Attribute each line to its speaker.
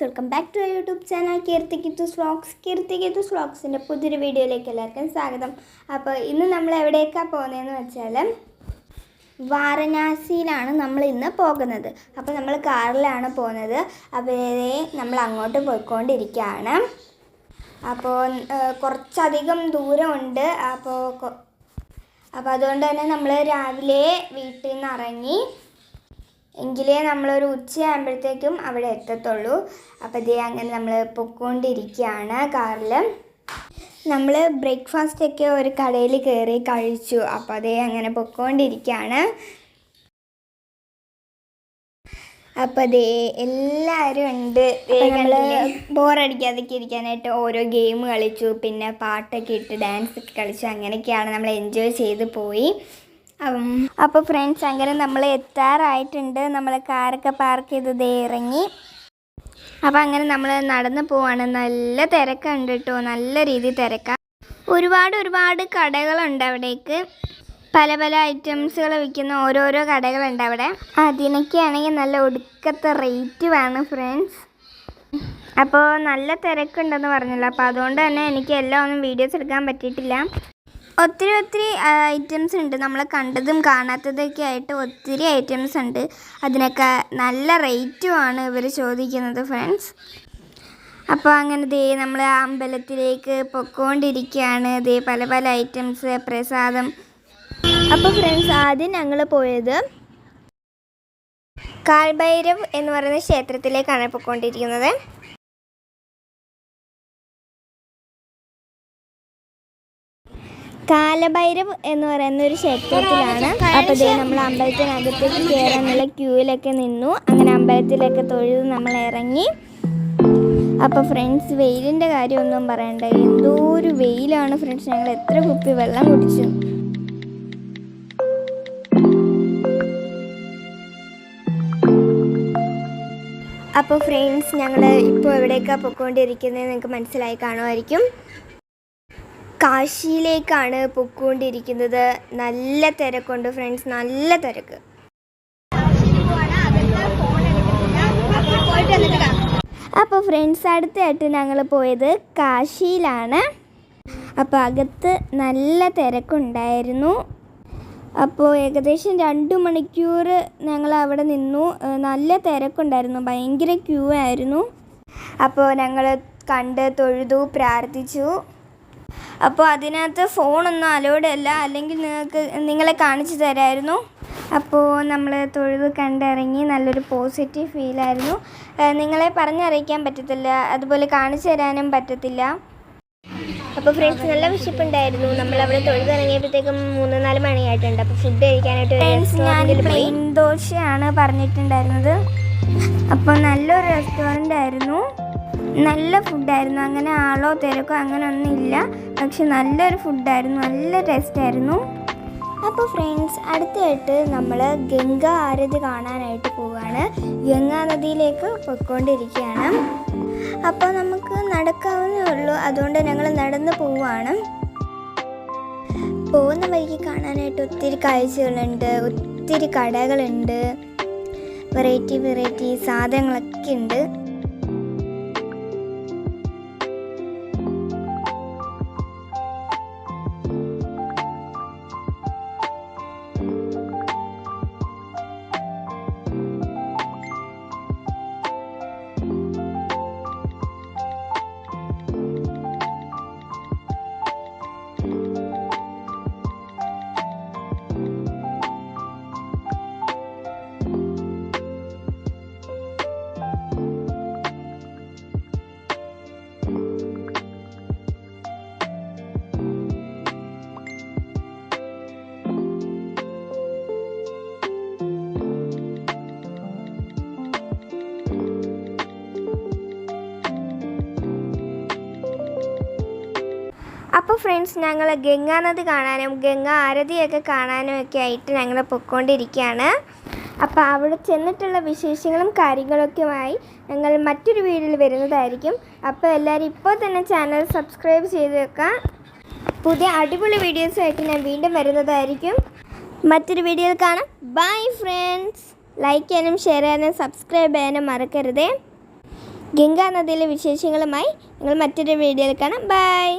Speaker 1: Friends welcome back to YouTube channel Keerthi Kithus vlogs Keerthi Kithus വ്ളോഗ്സിന്റെ പുതിയൊരു വീഡിയോയിലേക്ക് എല്ലാവർക്കും സ്വാഗതം. അപ്പോൾ ഇന്ന് നമ്മൾ എവിടേക്കാണ് പോകുന്നതെന്ന് വെച്ചാൽ വാരണാസിയിലാണ് നമ്മൾ ഇന്ന് പോകുന്നത്. അപ്പോൾ നമ്മൾ കാറിലാണ് പോകുന്നത്. അപ്പോൾ നമ്മൾ അങ്ങോട്ട് പോയിക്കൊണ്ടിരിക്കുകയാണ്. അപ്പോൾ കുറച്ചധികം ദൂരമുണ്ട്. അപ്പോൾ അപ്പോൾ അതുകൊണ്ട് തന്നെ നമ്മൾ രാവിലെ വീട്ടിൽ നിന്ന് ഇറങ്ങി എങ്കിലേ നമ്മളൊരു ഉച്ചയാകുമ്പോഴത്തേക്കും അവിടെ എത്തത്തുള്ളൂ. അപ്പോൾ ഇതേ അങ്ങനെ നമ്മൾ പൊക്കോണ്ടിരിക്കുകയാണ് കാറിൽ നമ്മൾ ബ്രേക്ക്ഫാസ്റ്റ് ഒക്കെ ഒരു കടയിൽ കയറി കഴിച്ചു. അപ്പോൾ അതേ അങ്ങനെ പൊക്കോണ്ടിരിക്കുകയാണ് അപ്പോൾ അതേ എല്ലാവരും ഉണ്ട്. നമ്മൾ ബോറടിക്കാതൊക്കെ ഇരിക്കാനായിട്ട് ഓരോ ഗെയിം കളിച്ചു. പിന്നെ പാട്ടൊക്കെ ഇട്ട് ഡാൻസ് ഒക്കെ കളിച്ചു. അങ്ങനെയൊക്കെയാണ് നമ്മൾ എൻജോയ് ചെയ്ത് പോയി. അപ്പോൾ ഫ്രണ്ട്സ് അങ്ങനെ നമ്മൾ എത്താറായിട്ടുണ്ട്. നമ്മൾ കാറൊക്കെ പാർക്ക് ചെയ്ത് ദേ ഇറങ്ങി. അപ്പോൾ അങ്ങനെ നമ്മൾ നടന്നു പോവാണ്. നല്ല തിരക്കുണ്ട് കേട്ടോ നല്ല രീതിയിൽ തിരക്കാണ് ഒരുപാട് ഒരുപാട് കടകളുണ്ട് അവിടേക്ക്. പല പല ഐറ്റംസുകൾ വിൽക്കുന്ന ഓരോരോ കടകളുണ്ട് അവിടെ. അതിനൊക്കെ ആണെങ്കിൽ നല്ല ഒടുക്കത്തെ റേറ്റ് വേണം ഫ്രണ്ട്സ് അപ്പോൾ നല്ല തിരക്കുണ്ടെന്ന് പറഞ്ഞല്ലോ. അപ്പോൾ അതുകൊണ്ട് തന്നെ എനിക്ക് എല്ലാം ഒന്നും വീഡിയോസ് എടുക്കാൻ പറ്റിയിട്ടില്ല. ഒത്തിരി ഒത്തിരി ഐറ്റംസ് ഉണ്ട്. നമ്മൾ കണ്ടതും കാണാത്തതൊക്കെ ആയിട്ട് ഒത്തിരി ഐറ്റംസ് ഉണ്ട്. അതിനൊക്കെ നല്ല റേറ്റുമാണ് ഇവർ ചോദിക്കുന്നത് ഫ്രണ്ട്സ് അപ്പോൾ അങ്ങനെ ദേ നമ്മൾ അമ്പലത്തിലേക്ക് പൊക്കോണ്ടിരിക്കുകയാണ് ദേ പല പല ഐറ്റംസ് പ്രസാദം. അപ്പോൾ ഫ്രണ്ട്സ് ആദ്യം ഞങ്ങൾ പോയത് കാൽഭൈരവ് എന്ന് പറയുന്ന ക്ഷേത്രത്തിലേക്കാണ് പൊക്കോണ്ടിരിക്കുന്നത്. കാലഭൈരവ് എന്ന് പറയുന്ന ഒരു ക്ഷേത്രത്തിലാണ്. അപ്പോൾ ദേ നമ്മൾ അമ്പലത്തിനകത്തേക്ക് കയറാനുള്ള ക്യൂവിലൊക്കെ നിന്നു. അങ്ങനെ അമ്പലത്തിലൊക്കെ തൊഴുത് നമ്മൾ ഇറങ്ങി. അപ്പോൾ ഫ്രണ്ട്സ് വെയിലിന്റെ കാര്യമൊന്നും പറയണ്ട. എന്തോ ഒരു വെയിലാണ് ഫ്രണ്ട്സ്. ഞങ്ങൾ എത്ര കുപ്പി വെള്ളം കുടിച്ചു. അപ്പോൾ ഫ്രണ്ട്സ് ഞങ്ങൾ ഇപ്പോൾ എവിടേക്കാണ് പൊയ്ക്കൊണ്ടിരിക്കുന്നത് നിങ്ങൾക്ക് മനസ്സിലായി കാണുമായിരിക്കും. കാശിയിലേക്കാണ് പൊക്കോണ്ടിരിക്കുന്നത്. നല്ല തിരക്കുണ്ട് ഫ്രണ്ട്സ് നല്ല തിരക്ക്. അപ്പോൾ ഫ്രണ്ട്സ് അടുത്തായിട്ട് ഞങ്ങൾ പോയത് കാശിയിലാണ്. അപ്പോൾ അകത്ത് നല്ല തിരക്കുണ്ടായിരുന്നു. അപ്പോൾ ഏകദേശം രണ്ട് മണിക്കൂർ ഞങ്ങൾ അവിടെ നിന്നു. നല്ല തിരക്കുണ്ടായിരുന്നു. ഭയങ്കര ക്യൂ ആയിരുന്നു. അപ്പോൾ ഞങ്ങൾ കണ്ട് തൊഴുതു പ്രാർത്ഥിച്ചു. അപ്പോൾ അതിനകത്ത് ഫോണൊന്നും അലോഡ് അല്ല. അല്ലെങ്കിൽ നിങ്ങൾക്ക് നിങ്ങളെ കാണിച്ചു തരായിരുന്നു. അപ്പോൾ നമ്മൾ തൊഴുത് കണ്ടിറങ്ങി നല്ലൊരു പോസിറ്റീവ് ഫീലായിരുന്നു നിങ്ങളെ പറഞ്ഞറിയിക്കാൻ പറ്റത്തില്ല. അതുപോലെ കാണിച്ചു തരാനും പറ്റത്തില്ല. അപ്പോൾ ഫ്രണ്ട്സ് നല്ല വിശപ്പുണ്ടായിരുന്നു. നമ്മൾ അവിടെ തൊഴുതിറങ്ങിയപ്പോഴത്തേക്കും മൂന്ന് നാല് മണിയായിട്ടുണ്ട്. അപ്പോൾ ഫുഡ് കഴിക്കാനായിട്ട് ഫ്രണ്ട്സ് ഞാൻ പ്ലെയിൻ ദോശയാണ് പറഞ്ഞിട്ടുണ്ടായിരുന്നത്. അപ്പോൾ നല്ലൊരു റെസ്റ്റോറന്റ് ആയിരുന്നു. നല്ല ഫുഡായിരുന്നു അങ്ങനെ ആളോ തിരക്കോ അങ്ങനെ ഒന്നുമില്ല പക്ഷെ നല്ലൊരു ഫുഡായിരുന്നു നല്ല ടേസ്റ്റായിരുന്നു അപ്പോൾ ഫ്രണ്ട്സ് അടുത്തായിട്ട് നമ്മൾ ഗംഗ ആരതി കാണാനായിട്ട് പോവുകയാണ് ഗംഗാ നദിയിലേക്ക് പൊയ്ക്കൊണ്ടിരിക്കുകയാണ്. അപ്പോൾ നമുക്ക് നടക്കാവുന്നേ ഉള്ളൂ. അതുകൊണ്ട് ഞങ്ങൾ നടന്ന് പോവുകയാണ് പോകുന്ന വഴിക്ക് കാണാനായിട്ട് ഒത്തിരി കാഴ്ചകളുണ്ട്. ഒത്തിരി കടകളുണ്ട്. വെറൈറ്റി വെറൈറ്റി സാധനങ്ങളൊക്കെ ഉണ്ട്. അപ്പോൾ ഫ്രണ്ട്സ് ഞങ്ങൾ ഗംഗാനദി കാണാനും ഗംഗ ആരതിയൊക്കെ കാണാനും ഒക്കെ ആയിട്ട് ഞങ്ങൾ പൊയ്ക്കൊണ്ടിരിക്കുകയാണ് അപ്പോൾ അവിടെ ചെന്നിട്ടുള്ള വിശേഷങ്ങളും കാര്യങ്ങളൊക്കെയുമായി ഞങ്ങൾ മറ്റൊരു വീഡിയോയിൽ വരുന്നതായിരിക്കും. അപ്പോൾ എല്ലാവരും ഇപ്പോൾ തന്നെ ചാനൽ സബ്സ്ക്രൈബ് ചെയ്ത് വെക്കാം പുതിയ അടിപൊളി വീഡിയോസുമായിട്ട് ഞാൻ വീണ്ടും വരുന്നതായിരിക്കും. മറ്റൊരു വീഡിയോയിൽ കാണാം. ബൈ ഫ്രണ്ട്സ് ലൈക്ക് ചെയ്യാനും ഷെയർ ചെയ്യാനും സബ്സ്ക്രൈബ് ചെയ്യാനും മറക്കരുതേ. ഗംഗാ നദിയിലെ വിശേഷങ്ങളുമായി ഞങ്ങൾ മറ്റൊരു വീഡിയോയിൽ കാണാം. ബൈ